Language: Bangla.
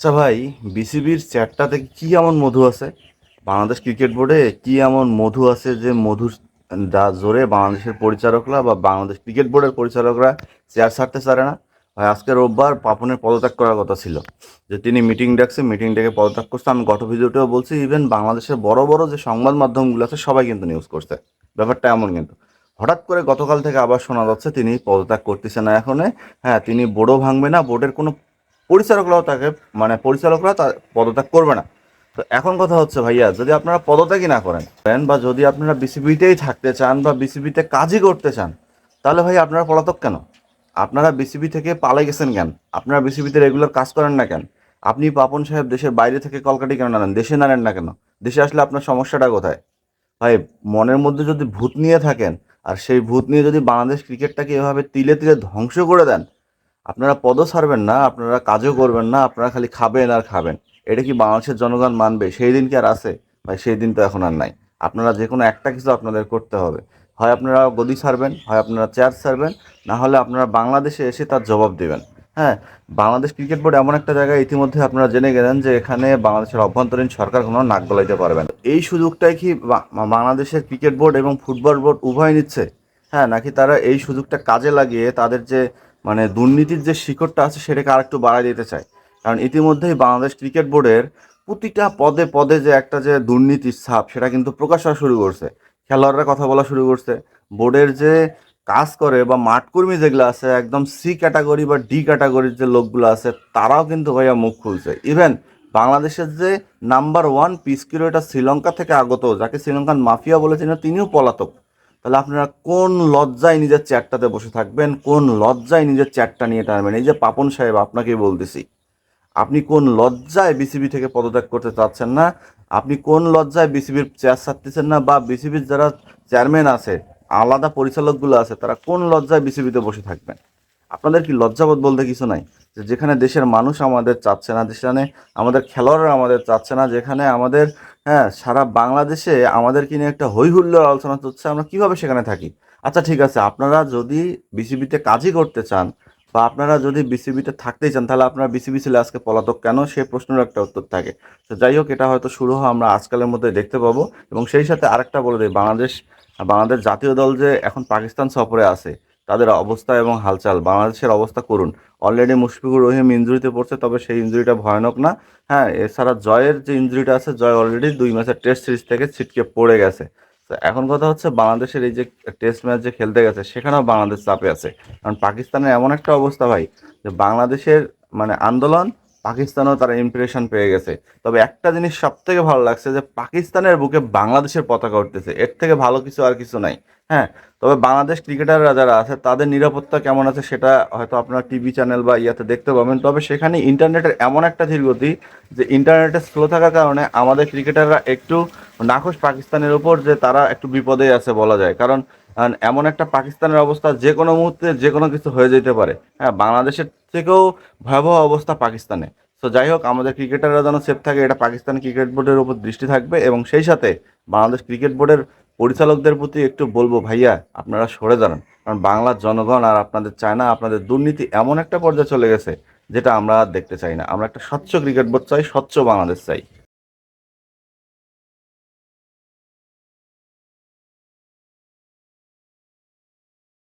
আচ্ছা ভাই, বিসিবির চ্যাটটাতে কি এমন মধু আছে? বাংলাদেশ ক্রিকেট বোর্ডে কি এমন মধু আছে যে মধুর জোরে বাংলাদেশের পরিচালকরা বা বাংলাদেশ ক্রিকেট বোর্ডের পরিচালকরা চেয়ার ছাড়তে পারে না? ভাই, আজকে রোববার পাপনের পদত্যাগ করার কথা ছিল, যে তিনি মিটিং ডাকছে, মিটিং ডেকে পদত্যাগ করছে। আমি গত ভিডিওতেও বলছি ইভেন বাংলাদেশের বড় বড় যে সংবাদ মাধ্যমগুলো আছে, সবাই কিন্তু নিউজ করছে। ব্যাপারটা এমন কিন্তু। হঠাৎ করে গতকাল থেকে আবার শোনা যাচ্ছে, তিনি পদত্যাগ করতেছে না এখনে। হ্যাঁ তিনি বোর্ডও ভাঙবে না, বোর্ডের কোনো পরিচালকরাও তাকে মানে পরিচালকরা তার পদত্যাগ করবে না। তো এখন কথা হচ্ছে ভাইয়া, যদি আপনারা পদত্যাগই না করেন বা যদি আপনারা বিসিবিতেই থাকতে চান বা বিসিবিতে কাজই করতে চান, তাহলে ভাই আপনারা পলাতক কেন? আপনারা বিসিবি থেকে পালে গেছেন কেন? আপনারা বিসিবিতে রেগুলার কাজ করেন না কেন? আপনি পাপন সাহেব দেশের বাইরে থেকে কলকাটি কেন নানেন? দেশে না নেন না কেন? দেশে আসলে আপনার সমস্যাটা কোথায়? ভাই, মনের মধ্যে যদি ভূত নিয়ে থাকেন, আর সেই ভূত নিয়ে যদি বাংলাদেশ ক্রিকেটটাকে এভাবে তিলে তিলে ধ্বংস করে দেন আপনারা পদও ছাড়বেন না, আপনারা কাজও করবেন না, আপনারা খালি খাবেন আর খাবেন। এটা কি বাংলাদেশের জনগণ মানবে? সেই দিন কি আর আছে? ভাই, সেই দিন তো এখন আর নাই। আপনারা যে কোনো একটা কিছু আপনাদের করতে হবে। হয় আপনারা গদি ছাড়বেন, হয় আপনারা চেয়ার ছাড়বেন, না হলে আপনারা বাংলাদেশে এসে তার জবাব দেবেন। হ্যাঁ বাংলাদেশ ক্রিকেট বোর্ড এমন একটা জায়গায় ইতিমধ্যে আপনারা জেনে গেলেন যে এখানে বাংলাদেশের অভ্যন্তরীণ সরকার কোনো নাক গলাইতে পারবে না। এই সুযোগটাই কি বাংলাদেশের ক্রিকেট বোর্ড এবং ফুটবল বোর্ড উভয় নিচ্ছে? হ্যাঁ নাকি তারা এই সুযোগটা কাজে লাগিয়ে তাদের যে মানে দুর্নীতির যে শিকড়টা আছে সেটাকে আরেকটু বাড়ায় দিতে চায়। কারণ ইতিমধ্যেই বাংলাদেশ ক্রিকেট বোর্ডের প্রতিটা পদে পদে যে একটা যে দুর্নীতির ছাপ, সেটা কিন্তু প্রকাশ হওয়া শুরু করছে। খেলোয়াড়রা কথা বলা শুরু করছে। বোর্ডের যে কাজ করে বা মাঠকর্মী যেগুলো আছে, একদম সি ক্যাটাগরি বা ডি ক্যাটাগরির যে লোকগুলো আছে, তারাও কিন্তু ভাইয়া মুখ খুলছে। ইভেন বাংলাদেশের যে নাম্বার ওয়ান পিস এটা শ্রীলঙ্কা থেকে আগত, যাকে শ্রীলঙ্কান মাফিয়া বলেছেন তিনিও পলাতক। তাহলে আপনারা কোন লজ্জায় নিজের চেয়ারটাতে বসে থাকবেন? কোন লজ্জায় নিজের চেয়ারটা নিয়ে টানবেন? এই যে পাপন সাহেব, আপনাকেই বলতেছি। আপনি কোন লজ্জায় বিসিবি থেকে পদত্যাগ করতে চাচ্ছেন না? আপনি কোন লজ্জায় বিসিবির চেয়ার ছাড়তেছেন না? বা বিসিবির যারা চেয়ারম্যান আছে, আলাদা পরিচালকগুলো আছে, তারা কোন লজ্জায় বিসিবিতে বসে থাকবেন? আপনাদের কি লজ্জাবোধ বলতে কিছু নাই? যে যেখানে দেশের মানুষ আমাদের চাচ্ছে না যেখানে আমাদের খেলোয়াড়রা আমাদের চাচ্ছে না, যেখানে আমাদের হ্যাঁ সারা বাংলাদেশে আমাদেরকে নিয়ে একটা হই হুল্লোড় আলোচনা হচ্ছে আমরা কীভাবে সেখানে থাকি? আচ্ছা ঠিক আছে, আপনারা যদি বিসিবিতে কাজই করতে চান বা আপনারা যদি বিসিবিতে থাকতেই চান, তাহলে আপনারা বিসিবি ছেলে আজকে পলাতক কেন? সেই প্রশ্নের একটা উত্তর থাকে। তো যাই হোক, এটা হয়তো শুরু হওয়া আমরা আজকালের মধ্যে দেখতে পাবো। এবং সেই সাথে আরেকটা বলে দিই, বাংলাদেশ বাংলাদেশ জাতীয় দল যে এখন পাকিস্তান সফরে আছে তাদের অবস্থা এবং হালচাল। বাংলাদেশের অবস্থা করুন। অলরেডি মুশফিকুর রহিম ইঞ্জুরিতে পড়ছে, তবে সেই ইঞ্জুরিটা ভয়ানক না। হ্যাঁ এছাড়া জয়ের যে ইঞ্জুরিটা আছে, জয় অলরেডি দুই ম্যাচের টেস্ট সিরিজ থেকে ছিটকে পড়ে গেছে। তো এখন কথা হচ্ছে, বাংলাদেশের এই যে টেস্ট ম্যাচ যে খেলতে গেছে, সেখানেও বাংলাদেশ চাপে আছে। কারণ পাকিস্তানের এমন একটা অবস্থা ভাই, যে বাংলাদেশের মানে আন্দোলন পাকিস্তানেও তারা ইমপ্রেশন পেয়ে গেছে। তবে একটা জিনিস সব থেকে ভালো লাগছে যে পাকিস্তানের বুকে বাংলাদেশের পতাকা উঠতেছে। এর থেকে ভালো কিছু আর কিছু নাই। হ্যাঁ তবে বাংলাদেশ ক্রিকেটাররা যারা আছে, তাদের নিরাপত্তা কেমন আছে সেটা হয়তো আপনার টিভি চ্যানেল বা ইয়াতে দেখতে পাবেন। তবে সেখানে ইন্টারনেটের এমন একটা ধীরগতি যে ইন্টারনেটের স্লো থাকার কারণে আমাদের ক্রিকেটাররা একটু নাখোশ পাকিস্তানের উপর যে তারা একটু বিপদে আছে বলা যায়। কারণ আহ, এমন একটা পাকিস্তানের অবস্থা যে কোনো মুহূর্তে যে কোনো কিছু হয়ে যেতে পারে। হ্যাঁ বাংলাদেশের থেকেও ভয়াবহ অবস্থা পাকিস্তানে। তো যাই হোক আমাদের ক্রিকেটাররা যেন সেফ থাকে এটা পাকিস্তান ক্রিকেট বোর্ডের উপর দৃষ্টি থাকবে এবং সেই সাথে বাংলাদেশ ক্রিকেট বোর্ডের পরিচালকদের প্রতি একটু বলব ভাইয়া আপনারা সরে দাঁড়ান। কারণ বাংলার জনগণ আর আপনাদের চায় না আপনাদের দুর্নীতি এমন একটা পর্যায়ে চলে গেছে যেটা আমরা দেখতে চাই না। আমরা একটা স্বচ্ছ ক্রিকেট বোর্ড চাই স্বচ্ছ বাংলাদেশ চাই।